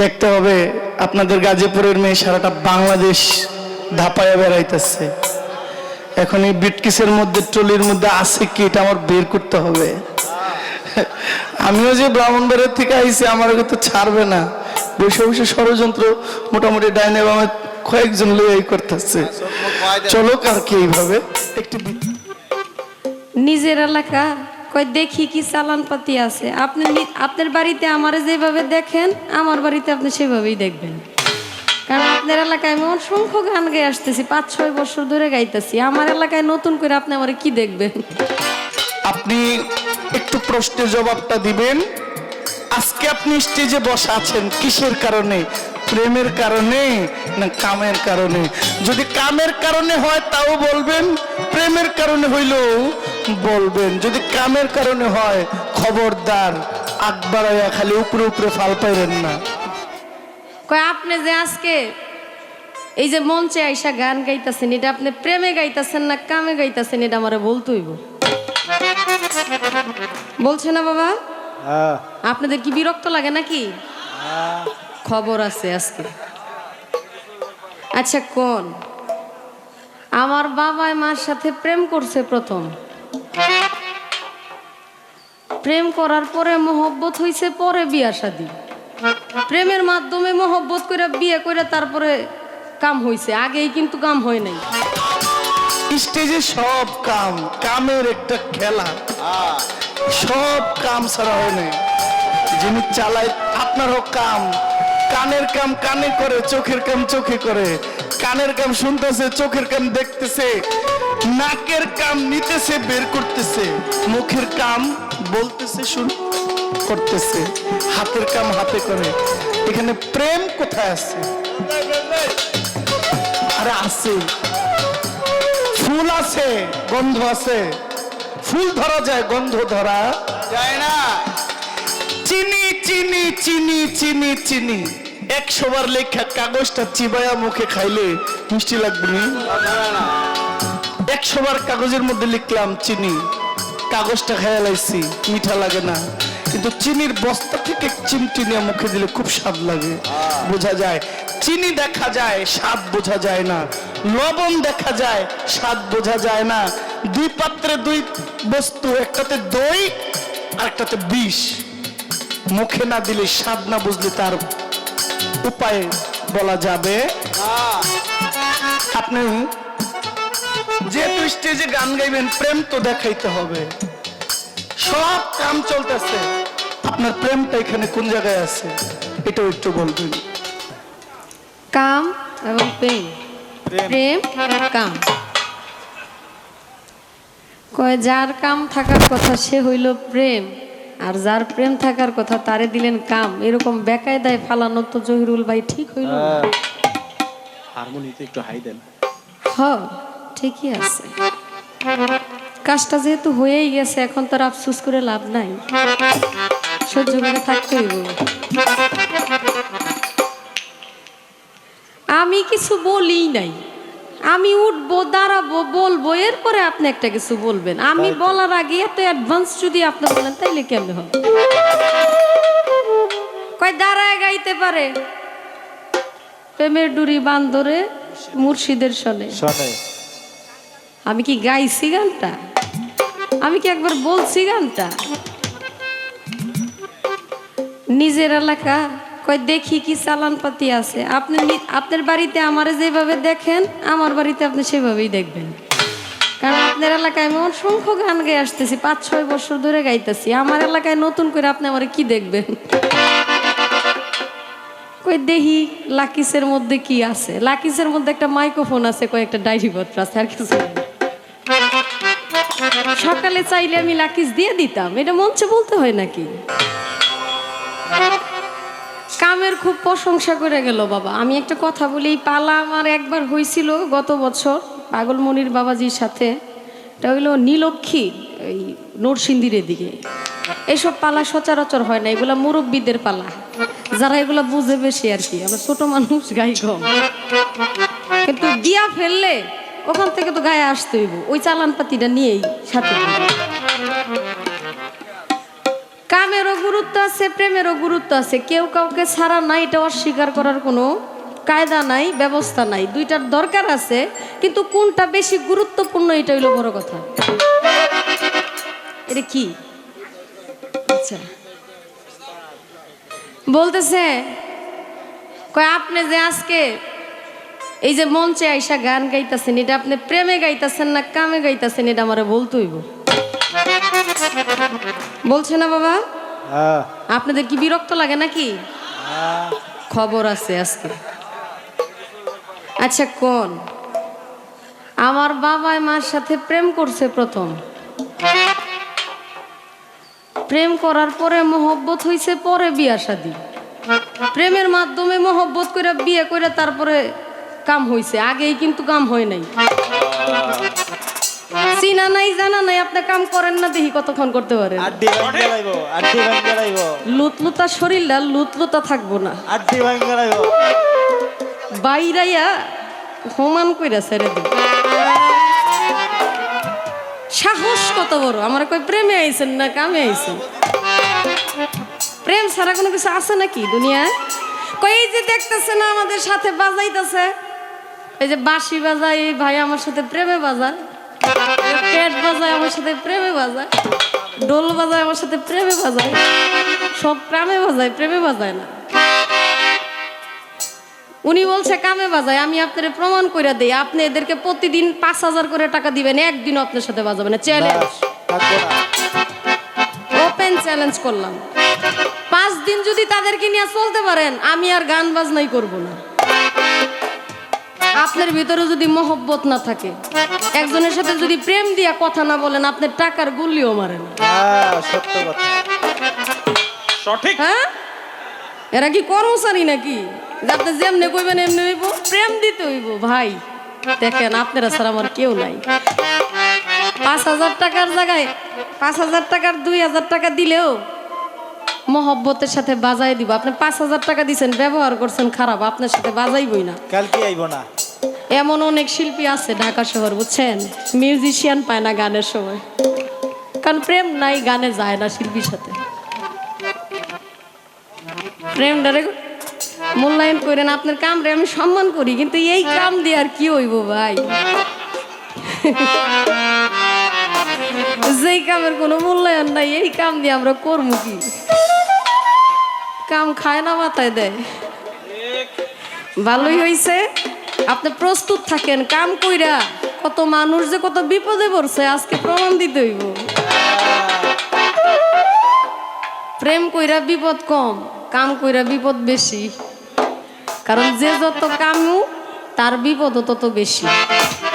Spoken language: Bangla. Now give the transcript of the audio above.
দেখতে হবে, আপনাদের গাজীপুরের মেয়ে সারাটা বাংলাদেশ ধাপায়া বেড়াইতেছে। এখন এই বিটকিসের মধ্যে, ট্রলির মধ্যে আছে কি, এটা আমার বের করতে হবে। আমিও যে ব্রাহ্মণবাড়ির থেকে আইছি, আমার তো ছাড়বে না। বসে বসে ষড়যন্ত্র মোটামুটি ডাইনে বামে কয়েকজন লইয়াই করতেছে। চলো আর কি এইভাবে? একটু নিজের এলাকা। কই, দেখি কি চালান পাতি আছে। আপনি আপনার বাড়িতে আমারে যেভাবে দেখেন, আমার বাড়িতে আপনি সেভাবেই দেখবেন। কারণ আপনার এলাকায় আমি অসংখ্য গান গেয়ে আসতেছি, পাঁচ ছয় বছর ধরে গাইতেছি। আমার এলাকায় নতুন করে আপনি আমার কি দেখবেন? আপনি একটু প্রশ্নের জবাবটা দিবেন। আজকে আপনি স্টেজে বসা আছেন কিসের কারণে? প্রেমের কারণে না কামের কারণে? যদি কামের কারণে হয়, তাও বলবেন। প্রেমের কারণে হইলেও বলবেন যদি কামের কারণে হয় খবরদার আকবরাইয়া খালি উপরে উপরে ফাল পাইবেন না। কয় আপনি যে আজকে এই যে মঞ্চে আইসা গান গাইতেছেন এটা আপনি প্রেমে গাইতেছেন না কামে গাইতেছেন এটা আমার বলতে হইব? বলছে না বাবা? আপনাদের কি বিরক্ত লাগে নাকি? খবর আছে আজকে। আচ্ছা কোন? আমার বাবা মার সাথে প্রেম করছে প্রথম। প্রেম করার পরে মহব্বত হইছে পরে বিয়া শাদী। প্রেমের মাধ্যমে মহব্বত করে বিয়ে করে তারপরে কাম হইছে। আগেই কিন্তু কাম হয় নাই। স্টেজে সব কাম, কামের একটা খেলা। সব কাম ছাড়া হয় না যিনি চালায় আপনারও কাম। কানের কাম কানে করে, চোখের কাম চোখে করে। কানের কাম শুনতেছে, চোখের কাম দেখতেছে। নাকের কাম নিতেছে, বের করতেছে। মুখের কাম বলতেছে, শুন, করতেছে, হাতের কাম হাতে করে। এখানে প্রেম কোথায় আছে? আরে আছে। ফুল আছে, গন্ধ আছে। ফুল ধরা যায়, গন্ধ ধরা যায় না। চিনি চিনি চিনি চিনি চিনি। একশো বার লেখা কাগজটা চিবায়া মুখে খাইলে মিষ্টি লাগবে? একশো বার কাগজের মধ্যে লিখলাম চিনি। কাগজটা খেয়ে লাইছি মিঠা লাগে না। কিন্তু চিনির বস্তা থেকে চিমটি নিয়ে মুখে দিলে খুব স্বাদ লাগে। বোঝা যায় চিনি দেখা যায় স্বাদ বোঝা যায় না। লবণ দেখা যায় স্বাদ বোঝা যায় না। দুই পাত্রে দুই বস্তু একটাতে দই আর একটাতে বিষ। মুখে না দিলে স্বাদ না বুঝলে তার উপায় বলা যাবে। আপনি যেহেতু স্টেজে গান গাইবেন প্রেম তো দেখাইতে হবে। সব কাম চলতেছে। আপনার প্রেমটা এখানে কোন জায়গায় আছে? এটাও একটু বলবেন। কাম এবং প্রেম। প্রেম। কাম। কয় যার কাম থাকার কথা সে হইল প্রেম আর যার প্রেম থাকার কথা তারে দিলেন কাম। এরকম বেকায়দায় ফালানো তো জহিরুল ভাই ঠিক হইল হারমোনিতে একটু হাই দেন। হ। ঠিকই আছে। কাজটা যেহেতু হয়েই গেছে এখন তার আফসোস করে লাভ নাই। সহ্য করে থাকতে হইব আমি কিছু বলি নাই। আমি উঠবো দাঁড়াবো বলব এরপরে আপনি একটা কিছু বলবেন। আমি বলার আগে এত অ্যাডভান্স যদি আপনি বলেন তাইলে কেমনে হবে? কয় দাঁড়ায় গাইতে পারে। প্রেমের ডুরি বান্দরে মুর্শিদের সনে আমি কি গাইছি গানটা? আমি কি একবার বলছি গানটা? নিজের এলাকা কয় দেখি কি চালান পাতি আছে। আপনি আপনার বাড়িতে আমার যেভাবে দেখেন, আমার বাড়িতে আপনি সেভাবেই দেখবেন। কারণ আপনার এলাকায় আমি অসংখ্য গান গাই আসতেছি, পাঁচ ছয় বছর ধরে গাইতেছি। আমার এলাকায় নতুন করে আপনি আমার কি দেখবেন? কই দেহি লাকিসের মধ্যে কি আছে? লাকিসের মধ্যে একটা মাইক্রোফোন আছে, কয়েকটা ডায়েরি পত্র আছে, আর কিছু। সকালে চাইলে আমি লাকিস দিয়ে দিতাম। এটা মঞ্চে বলতে হয় নাকি? কামের খুব প্রশংসা করে গেল বাবা। আমি একটা কথা বলি, এই পালা আমার একবার হয়েছিল গত বছর পাগলমণির বাবাজির সাথে। এটা হইল নীলক্ষী, এই নরসিংদীর দিকে এইসব পালা সচরাচর হয় না, এগুলা মুরব্বীদের পালা। যারা এগুলা বুঝে বেশি আর কি। আমরা ছোট মানুষ, গাই কম। কিন্তু দিয়া ফেললে ওখান থেকে তো গায়ে আসতে হইব ওই চালান পাতিটা নিয়েই সাথে। কামেরও গুরুত্ব আছে, প্রেমেরও গুরুত্ব আছে। কেউ কাউকে ছাড়া নাই, এটা অস্বীকার করার কোনো কায়দা নাই, ব্যবস্থা নাই। দুইটার দরকার আছে, কিন্তু কোনটা বেশি গুরুত্বপূর্ণ এটা হইল বড় কথা। এটা কি? আচ্ছা। বলতেছে, কয়, আপনি যে আজকে এই যে মঞ্চে আইসা গান গাইতেছেন এটা আপনি প্রেমে গাইতেছেন না কামে গাইতেছেন এটা আমারে বলতে হইব। বলছে না বাবা? আপনাদের কি বিরক্ত লাগে নাকি? খবর আছে আজকে। আচ্ছা কোন? আমার বাবা মার সাথে প্রেম করছে প্রথম। প্রেম করার পরে মহব্বত হইছে পরে বিয়া শাদি। প্রেমের মাধ্যমে মহব্বত করে বিয়ে করে তারপরে কাম হইছে আগেই কিন্তু কাম হয় নাই। চিনা নাই জানা নাই আপনি কাম করেন না দেখি কতক্ষণ করতে পারেন। আড্ডি ভাঙ্গে লাইব আড্ডি ভাঙ্গে লুতলুতা শরীরটা লুতলুতা থাকব না। আড্ডি ভাঙ্গে লাইব বাইরাইয়া হোমান কইরা ছেড়ে দিব সাহস কত বড় আমার কই প্রেমে আইছেন না কামে আইছেন? প্রেম ছাড়া কোনো কিছু আছে নাকি দুনিয়ায়? কই এই যে দেখতেছে না আমাদের সাথে বাজাইতেছে? এই যে বাঁশি বাজায় এই ভাই আমার সাথে প্রেমে বাজায়। পেট বাজায় আমার সাথে প্রেমে বাজায়। ডোল বাজায় আমার সাথে প্রেমে বাজায়। সব প্রেমে বাজায় প্রেমে বাজায় না। উনি বলছে কামে বাজায় আমি আপনার প্রমাণ করে দিই আপনি এদেরকে প্রতিদিন পাঁচ হাজার করে টাকা দিবেন একদিন আপনার সাথে বাজাবে না। চ্যালেঞ্জ ওপেন চ্যালেঞ্জ করলাম। পাঁচ দিন যদি তাদেরকে নিয়ে চলতে পারেন আমি আর গান বাজনাই করব না। আপনার ভিতরে যদি মহব্বত না থাকে একজনের সাথে যদি প্রেম দিয়া কথা না বলেন আপনার টাকার গুলিও মারেন হ্যাঁ সত্য কথা। সঠিক। হ্যাঁ? এরা কি কর্মচারী নাকি? যেমনি কইবেন এমনি হইব প্রেম দিতে হইব ভাই। দেখেন আপনারা স্যার আমার কেউ নাই। পাঁচ হাজার টাকার জায়গায় পাঁচ হাজার টাকার দুই হাজার টাকা দিলেও মহব্বতের সাথে বাজাই দিব। আপনি পাঁচ হাজার টাকা দিছেন ব্যবহার করছেন খারাপ আপনার সাথে বাজাইবই না। কালকে আইব না। এমন অনেক শিল্পী আছে ঢাকা শহর, বুঝছেন? মিউজিশিয়ান পায় না গানের সময়। কারণ প্রেম নাই, গানে যায় না শিল্পীর সাথে। প্রেমটারে মূল্যায়ন করেন, আপনার কামরে আমি সম্মান করি, কিন্তু এই কাম দিয়ে আর কি হইব ভাই? যেই কামের কোনো মূল্যায়ন নাই, এই কাম দিয়ে আমরা করব কি? কাম খায় না মাথায় দেয়। ভালোই হইছে। আপনি প্রস্তুত থাকেন, কাম কইরা। কত মানুষ যে কত বিপদে পড়ছে, আজকে প্রমাণ দিতে হইব। প্রেম কইরা বিপদ কম, কাম কইরা বিপদ বেশি। কারণ যে যত কামু, তার বিপদও তত বেশি।